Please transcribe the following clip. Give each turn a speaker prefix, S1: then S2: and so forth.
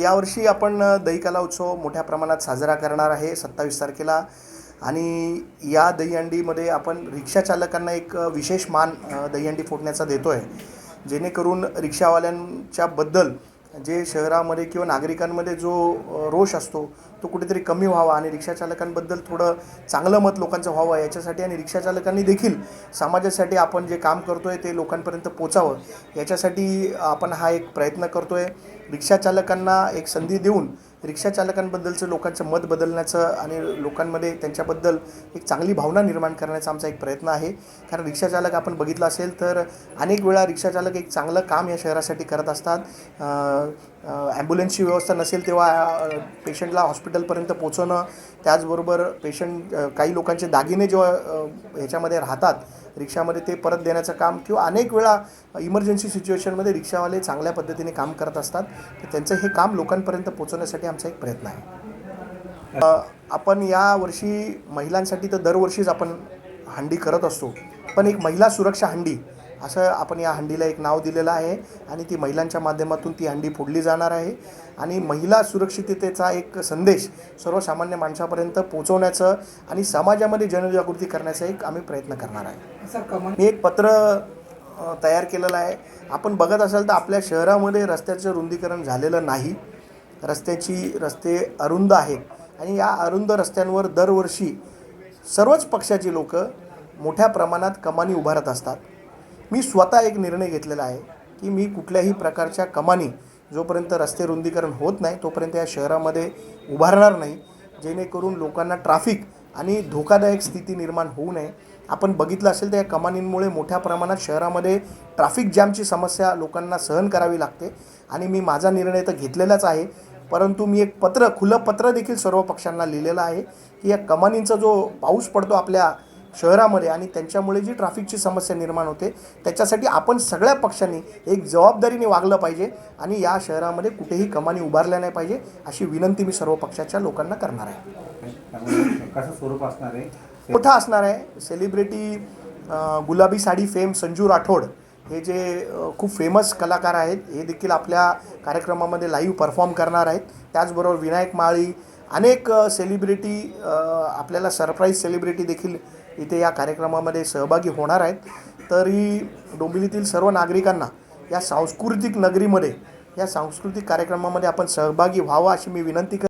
S1: यावर्षी आपण दहीकाला उत्सव मोठ्या प्रमाणात साजरा करणार आहे सत्तावीस तारखेला. आणि या दहीहंडीमध्ये आपण रिक्षा चालकांना एक विशेष मान दहीहंडी फोडण्याचा देतो आहे जेणेकरून रिक्षावाल्यांच्याबद्दल जे शहरामध्ये किंवा नागरिकांमध्ये जो रोष असतो तो कुठेतरी कमी व्हावा आणि रिक्षाचालकांबद्दल थोडं चांगलं मत लोकांचं व्हावं याच्यासाठी आणि रिक्षाचालकांनी देखील समाजासाठी आपण जे काम करतो आहे ते लोकांपर्यंत पोचावं याच्यासाठी आपण हा एक प्रयत्न करतो आहे रिक्षाचालकांना एक संधी देऊन रिक्षाचालकांबद्दलचं लोकांचं मत बदलण्याचं आणि लोकांमध्ये त्यांच्याबद्दल एक चांगली भावना निर्माण करण्याचा आमचा एक प्रयत्न आहे. कारण रिक्षाचालक आपण बघितलं असेल तर अनेक वेळा रिक्षाचालक एक चांगलं काम या शहरासाठी करत असतात. ॲम्ब्युलन्सची व्यवस्था नसेल तेव्हा पेशंटला हॉस्पिटलपर्यंत पोचवणं त्याचबरोबर पेशंट काही लोकांचे दागिने जेव्हा ह्याच्यामध्ये राहतात रिक्षामध्ये ते परत देण्याचं काम किंवा अनेक वेळा इमर्जन्सी सिच्युएशनमध्ये रिक्षावाले चांगल्या पद्धतीने काम करत असतात. तर त्यांचं हे काम लोकांपर्यंत पोचवण्यासाठी आमचा एक प्रयत्न आहे. आपण यावर्षी महिलांसाठी तर दरवर्षीच आपण हंडी करत असतो. पण एक महिला सुरक्षा हंडी असं आपण या हंडीला एक नाव दिलेलं आहे आणि ती महिलांच्या माध्यमातून ती हंडी फोडली जाणार आहे. आणि महिला सुरक्षिततेचा एक संदेश सर्वसामान्य माणसापर्यंत पोचवण्याचं आणि समाजामध्ये जनजागृती करण्याचा एक आम्ही प्रयत्न करणार आहे. मी एक पत्र तयार केलेलं आहे. आपण बघत असाल तर आपल्या शहरामध्ये रस्त्याचं रुंदीकरण झालेलं नाही. रस्त्याची रस्ते अरुंद आहेत आणि या अरुंद रस्त्यांवर दरवर्षी सर्वच पक्षाची लोक मोठ्या प्रमाणात कमानी उभारत असतात. मी स्वतः एक निर्णय घेतलेला आहे की मी कुठल्याही प्रकारच्या कमानी जोपर्यंत रस्ते रुंदीकरण होत नाही तोपर्यंत या शहरामध्ये उभारणार नाही. जेणेकरून लोकांना ट्राफिक आणि धोकादायक स्थिती निर्माण होऊ नये. आपण बघितलं असेल तर या कमानींमुळे मोठ्या प्रमाणात शहरामध्ये ट्राफिक जॅमची समस्या लोकांना सहन करावी लागते आणि मी माझा निर्णय तर घेतलेलाच आहे. परंतु मी एक पत्र खुलं पत्र देखील सर्व पक्षांना लिहिलेलं आहे की या कमानींचा जो पाऊस पडतो आपल्या शहरामध्ये आणि त्यांच्यामुळे जी ट्राफिकची समस्या निर्माण होते त्याच्यासाठी आपण सगळ्या पक्षांनी एक जबाबदारीने वागलं पाहिजे आणि या शहरामध्ये कुठेही कमानी उभारल्या नाही पाहिजे अशी विनंती मी सर्व पक्षाच्या लोकांना करणार आहे.
S2: कसं स्वरूप असणार आहे?
S1: मोठा असणार आहे. सेलिब्रिटी गुलाबी साडी फेम संजू राठोड हे जे खूप फेमस कलाकार आहेत हे देखील आपल्या कार्यक्रमामध्ये लाईव्ह परफॉर्म करणार आहेत. त्याचबरोबर विनायक माळी अनेक सेलिब्रिटी आपल्याला सरप्राईज सेलिब्रिटी देखील इथे या कार्यक्रमामध्ये सहभागी होणार आहेत. तर ही डोंबिवलीतील सर्व नागरिकांना या सांस्कृतिक नगरीमध्ये या सांस्कृतिक कार्यक्रमामध्ये आपण सहभागी व्हावं अशी मी विनंती कर